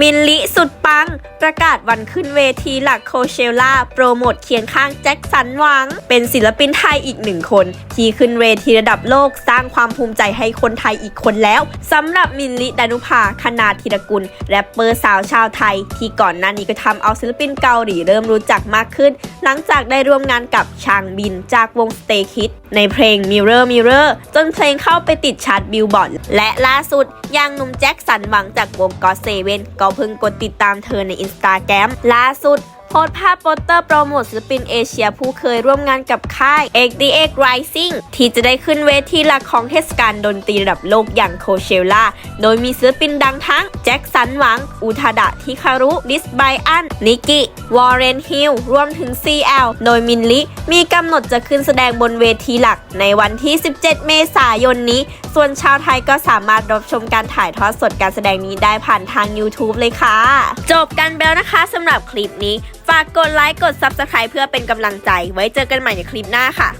มินลิสุดปัง ประกาศวันขึ้นเวทีหลักโคเชล่าโปรโมทเคียงข้างแจ็คสันหวัง เป็นศิลปินไทยอีกหนึ่งคน ที่ขึ้นเวทีระดับโลกสร้างความภูมิใจให้คนไทยอีกคนแล้วสำหรับมินลิดานุภาคณาธีรกุล แรปเปอร์สาวชาวไทย ที่ก่อนหน้านี้ก็ทำเอาศิลปินเกาหลีเริ่มรู้จักมากขึ้น หลังจากได้ร่วมงานกับชางบินจากวง Stay Kids ในเพลง Mirror Mirror จนเพลงเข้าไปติดชาร์ตบิลบอร์ดและล่าสุดยังหนุ่มแจ็คสันหวังจากวงก็เซเว่นก็เพิ่งกดติดตามเธอในอินสตาแกรมล่าสุด พสต์ภาพโปสเตอร์โปรโมทศิลปินเอเชียผู้เคยร่วมงานกับค่าย XDX Rising ที่จะได้ขึ้นเวทีหลักของเทศกาลดนตรีระดับโลกอย่างโคเชล่า โดยมีศิลปินดังทั้ง แจ็คสันหวัง อุทาดะทิคารุ ดิสไบอัน นิกิ วอร์เรนฮิล รวมถึง CL โดยมินลิ มีกำหนดจะขึ้นแสดงบนเวทีหลักในวันที่ 17 เมษายนนี้ ส่วนชาวไทยก็สามารถรับชมการถ่ายทอดสดการแสดงนี้ได้ผ่านทาง YouTube เลยค่ะ จบกันแล้วนะคะสำหรับคลิปนี้ฝากกดไลค์กด Subscribe เพื่อเป็นกำลังใจ ไว้เจอกันใหม่ในคลิปหน้าค่ะ